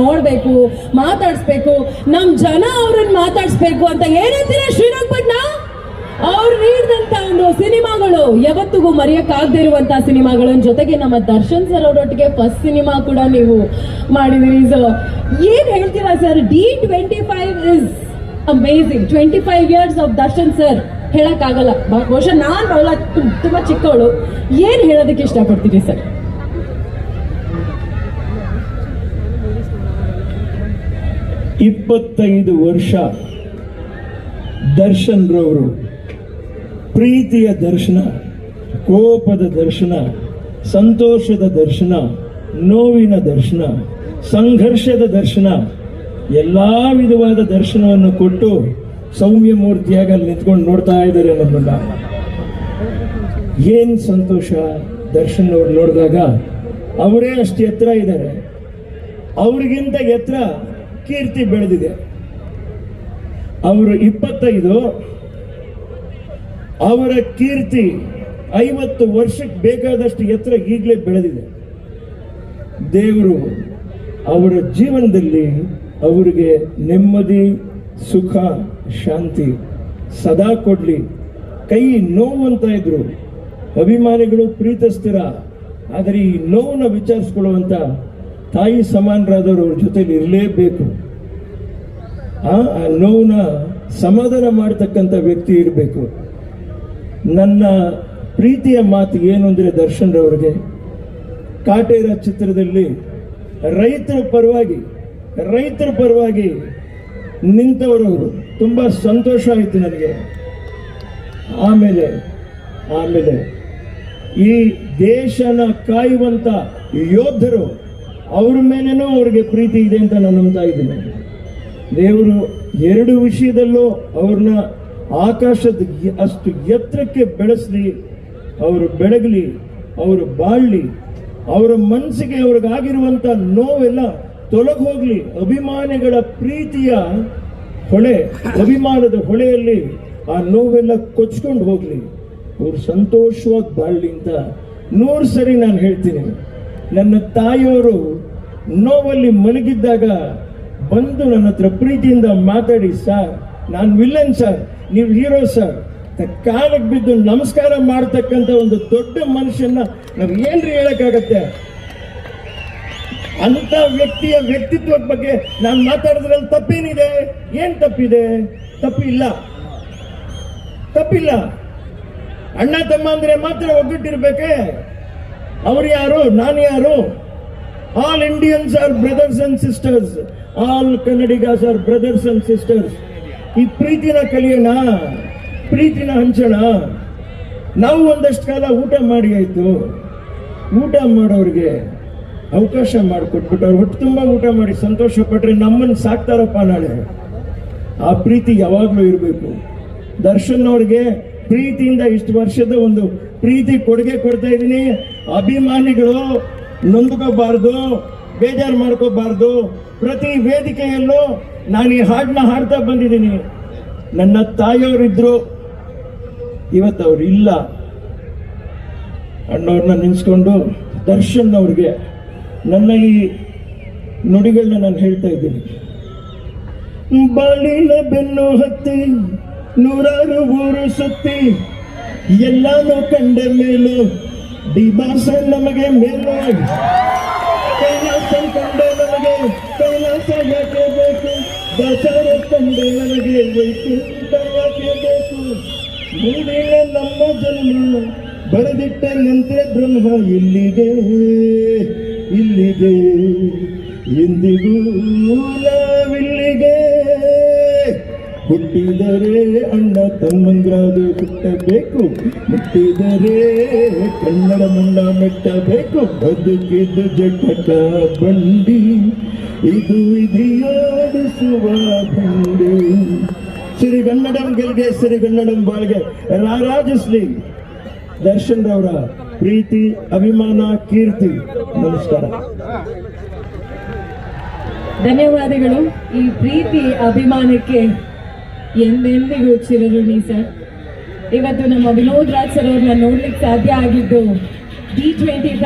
ನಾವ್ ಮಾತಾಡಿಸ್ಬೇಕು ನಮ್ಮ ನಮ್ ಜನ ಅವ್ರನ್ನ ಮಾತಾಡಿಸ್ಬೇಕು ಅಂತ ಏನಂತೀರ ಶ್ರೀರಂಗಪಟ್ಟಣ ಅವ್ರು ನೀಡಿದಂತ ಒಂದು ಸಿನಿಮಾಗಳು ಯಾವತ್ತಿಗೂ ಮರೆಯಕ್ಕಾಗದೇ ಇರುವಂತ ಸಿನಿಮಾಗಳ ಜೊತೆಗೆ ನಮ್ಮ ದರ್ಶನ್ ಸರ್ ಅವರೊಟ್ಟಿಗೆ ಫಸ್ಟ್ ಸಿನಿಮಾ ಕೂಡ ನೀವು ಮಾಡಿದಿರಿ. ಸೊ ಏನ್ ಹೇಳ್ತೀರಾ sir? D twenty five is amazing twenty five years of Darshan sir ಹೇಳಕ್ಕಾಗಲ್ಲ. ಬಹುಶಃ ನಾನ್ ತುಂಬಾ ಚಿಕ್ಕವಳು. ಏನ್ ಹೇಳೋದಕ್ಕೆ ಇಷ್ಟಪಡ್ತೀರಿ ಸರ್? ಇಪ್ಪತ್ತೈದು ವರ್ಷ ದರ್ಶನ್ ರವರು ಪ್ರೀತಿಯ ದರ್ಶನ, ಕೋಪದ ದರ್ಶನ, ಸಂತೋಷದ ದರ್ಶನ, ನೋವಿನ ದರ್ಶನ, ಸಂಘರ್ಷದ ದರ್ಶನ, ಎಲ್ಲ ವಿಧವಾದ ದರ್ಶನವನ್ನು ಕೊಟ್ಟು ಸೌಮ್ಯ ಮೂರ್ತಿಯಾಗಿ ಅಲ್ಲಿ ನಿಂತ್ಕೊಂಡು ನೋಡ್ತಾ ಇದ್ದಾರೆ ನಮ್ಮನ್ನ ಏನು ಸಂತೋಷ? ದರ್ಶನ್ ಅವ್ರು ನೋಡಿದಾಗ ಅವರೇ ಅಷ್ಟು ಎತ್ತರ ಇದ್ದಾರೆ. ಅವ್ರಿಗಿಂತ ಎತ್ತರ ಕೀರ್ತಿ ಬೆಳೆದಿದೆ. ಅವರು ಇಪ್ಪತ್ತೈದು, ಅವರ ಕೀರ್ತಿ ಐವತ್ತು ವರ್ಷಕ್ಕೆ ಬೇಕಾದಷ್ಟು ಎತ್ತರ ಈಗಲೇ ಬೆಳೆದಿದೆ. ದೇವರು ಅವರ ಜೀವನದಲ್ಲಿ ಅವರಿಗೆ ನೆಮ್ಮದಿ, ಸುಖ, ಶಾಂತಿ ಸದಾ ಕೊಡ್ಲಿ. ಕೈ ನೋವು ಅಂತ ಇದ್ರು. ಅಭಿಮಾನಿಗಳು ಪ್ರೀತಿಸ್ತೀರ ಆದರೆ ಈ ನೋವನ್ನ ವಿಚಾರಿಸ್ಕೊಳ್ಳುವಂತ ತಾಯಿ ಸಮಾನರಾದವರು ಅವ್ರ ಜೊತೆಲಿ ಇರಲೇಬೇಕು. ಆ ನೋವನ್ನ ಸಮಾಧಾನ ಮಾಡ್ತಕ್ಕಂಥ ವ್ಯಕ್ತಿ ಇರಬೇಕು. ನನ್ನ ಪ್ರೀತಿಯ ಮಾತು ಏನು ಅಂದರೆ ದರ್ಶನ್ ರವರಿಗೆ, ಕಾಟೇರ ಚಿತ್ರದಲ್ಲಿ ರೈತರ ಪರವಾಗಿ ರೈತರ ಪರವಾಗಿ ನಿಂತವರವರು ತುಂಬ ಸಂತೋಷ ಆಯಿತು ನನಗೆ. ಆಮೇಲೆ ಆಮೇಲೆ ಈ ದೇಶನ ಕಾಯುವಂಥ ಯೋಧರು ಅವ್ರ ಮೇಲೇನೂ ಅವ್ರಿಗೆ ಪ್ರೀತಿ ಇದೆ ಅಂತ ನಾನು ನಂಬ್ತಾ ಇದ್ದೀನಿ. ದೇವರು ಎರಡು ವಿಷಯದಲ್ಲೂ ಅವ್ರನ್ನ ಆಕಾಶದ ಅಷ್ಟು ಎತ್ತರಕ್ಕೆ ಬೆಳೆಸಲಿ, ಅವರು ಬೆಳಗಲಿ, ಅವರು ಬಾಳಲಿ, ಅವರ ಮನಸ್ಸಿಗೆ ಅವ್ರಿಗಾಗಿರುವಂತ ನೋವೆಲ್ಲ ತೊಲಗಿ ಹೋಗಲಿ ಅಭಿಮಾನಿಗಳ ಪ್ರೀತಿಯ ಹೊಳೆ, ಅಭಿಮಾನದ ಹೊಳೆಯಲ್ಲಿ ಆ ನೋವೆಲ್ಲ ಕೊಚ್ಕೊಂಡು ಹೋಗಲಿ. ಅವ್ರು ಸಂತೋಷವಾಗಿ ಬಾಳ್ಲಿ ಅಂತ ನೂರು ಸರಿ ನಾನು ಹೇಳ್ತೀನಿ. ನನ್ನ ತಾಯಿಯವರು ನೋವಲ್ಲಿ ಮಲಗಿದ್ದಾಗ ಬಂದು ನನ್ನ ಹತ್ರ ಪ್ರೀತಿಯಿಂದ ಮಾತಾಡಿ, ಸರ್, ನಾನು ವಿಲ್ಲನ್, ಸರ್. ನೀವು ಹೀರೋ, ಸರ್. ಕಾಲಕ್ಕೆ ಬಿದ್ದು ನಮಸ್ಕಾರ ಮಾಡ್ತಕ್ಕಂಥ ಒಂದು ದೊಡ್ಡ ಮನುಷ್ಯನ ನಾವು ಏನ್ರಿ ಹೇಳಕ್ಕಾಗತ್ತೆ? ಅಂತ ವ್ಯಕ್ತಿಯ ವ್ಯಕ್ತಿತ್ವದ ಬಗ್ಗೆ ನಾನು ಮಾತಾಡಿದ್ರಲ್ಲಿ ತಪ್ಪೇನಿದೆ? ಏನ್ ತಪ್ಪಿದೆ? ತಪ್ಪಿಲ್ಲ. ತಪ್ಪಿಲ್ಲ. ಅಣ್ಣ, ತಮ್ಮ ಅಂದ್ರೆ ಮಾತ್ರ ಒಗ್ಗಟ್ಟಿರ್ಬೇಕೆ? ಅವ್ರು ಯಾರು? ನಾನು ಯಾರು? All Indians are brothers and sisters all Kannadigas are brothers and sisters ಈ ಪ್ರೀತಿನ ಕಲಿಯೋಣ, ಪ್ರೀತಿನ ಹಂಚೋಣ. ನಾವು ಒಂದಷ್ಟು ಕಾಲ ಊಟ ಮಾಡಿ ಆಯಿತು. ಊಟ ಮಾಡೋರಿಗೆ ಅವಕಾಶ ಮಾಡಿಕೊಟ್ಬಿಟ್ಟು ಅವ್ರು ಹೊಟ್ಟೆ ತುಂಬ ಊಟ ಮಾಡಿ ಸಂತೋಷ ಪಟ್ಟರೆ ನಮ್ಮನ್ನು ಸಾಕ್ತಾರಪ್ಪ ನಾಳೆ. ಆ ಪ್ರೀತಿ ಯಾವಾಗಲೂ ಇರಬೇಕು. ದರ್ಶನ್ ಅವ್ರಿಗೆ ಪ್ರೀತಿಯಿಂದ ಇಷ್ಟು ವರ್ಷದ ಒಂದು ಪ್ರೀತಿ ಕೊಡುಗೆ ಕೊಡ್ತಾ ಇದ್ದೀನಿ. ಅಭಿಮಾನಿಗಳು ನೊಂದ್ಕೋಬಾರ್ದು, ಬೇಜಾರು ಮಾಡ್ಕೋಬಾರ್ದು. ಪ್ರತಿ ವೇದಿಕೆಯಲ್ಲೂ ನಾನು ಈ ಹಾಡನ್ನ ಹಾಡ್ತಾ ಬಂದಿದ್ದೀನಿ. ನನ್ನ ತಾಯಿಯವರಿದ್ರು, ಇವತ್ತು ಅವ್ರು ಇಲ್ಲ. ಅಣ್ಣವ್ರನ್ನ ನೆನೆಸ್ಕೊಂಡು ದರ್ಶನ್ ಅವ್ರಿಗೆ ನನ್ನ ಈ ನುಡಿಗಳನ್ನ ನಾನು ಹೇಳ್ತಾ ಇದ್ದೀನಿ. ಬಾಳಿನ ಬೆನ್ನು ಹತ್ತಿ, ನೂರಾರು ಊರು ಸುತ್ತಿ, ಎಲ್ಲಾನು ಕಂಡ ಮೇಲು ಡಿಬಾಸ ನಮಗೆ ಮೇಲು ಕೈಲಾಸ ಕಂಡ ನಮಗೆ ಕೈಲಾಸ ಯಾಕೆ ಬೇಕು ದಾಚಾರ ಕಂಡ ನಮಗೆ ಬೇಕು ಯಾಕೆ ಬೇಕು ಮುಂದಿನ ನಮ್ಮ ಜನ್ಮ ಬರೆದಿಟ್ಟಂತೆ ಬ್ರಹ್ಮ ಇಲ್ಲಿದೆ ಇಲ್ಲಿದೆ ಎಂದಿಗೂ ನಾವಿಲ್ಲಿಗೆ ಹುಟ್ಟಿದರೆ ಅಣ್ಣ ತಮ್ಮಂದ್ರಾದು ಹುಟ್ಟಬೇಕು ಹುಟ್ಟಿದರೆ ಕನ್ನಡ ಮಣ್ಣ ಮೆಟ್ಟಬೇಕು. ಬದುಕಿದ್ದು ಜಟಕ ಬಂಡಿ, ಇದು ವಿಧಿಯಾಡಿಸುವ ಬಂಡಿ. ಸಿರಿಗನ್ನಡಂ ಗೆಲ್ಗೆ ಸಿರಿಗನ್ನಡಂ ಬಾಳ್ಗೆ ರಾರಾಜಿಸ್ಲಿ ದರ್ಶನ್ ರವರ ಪ್ರೀತಿ, ಅಭಿಮಾನ, ಕೀರ್ತಿ, ನಮಸ್ಕಾರ. ಧನ್ಯವಾದಗಳು. ಈ ಪ್ರೀತಿ, ಅಭಿಮಾನಕ್ಕೆ ಎಂದೆಂದಿಗೂ ಚಿರಋಣಿ ಸರ್. ಇವತ್ತು ನಮ್ಮ ವಿನೋದ್ ರಾಜ್ ಸರ್ ಅವ್ರನ್ನ ನೋಡ್ಲಿಕ್ಕೆ ಸಾಧ್ಯ ಆಗಿದ್ದು ಡಿ ಟ್ವೆಂಟಿ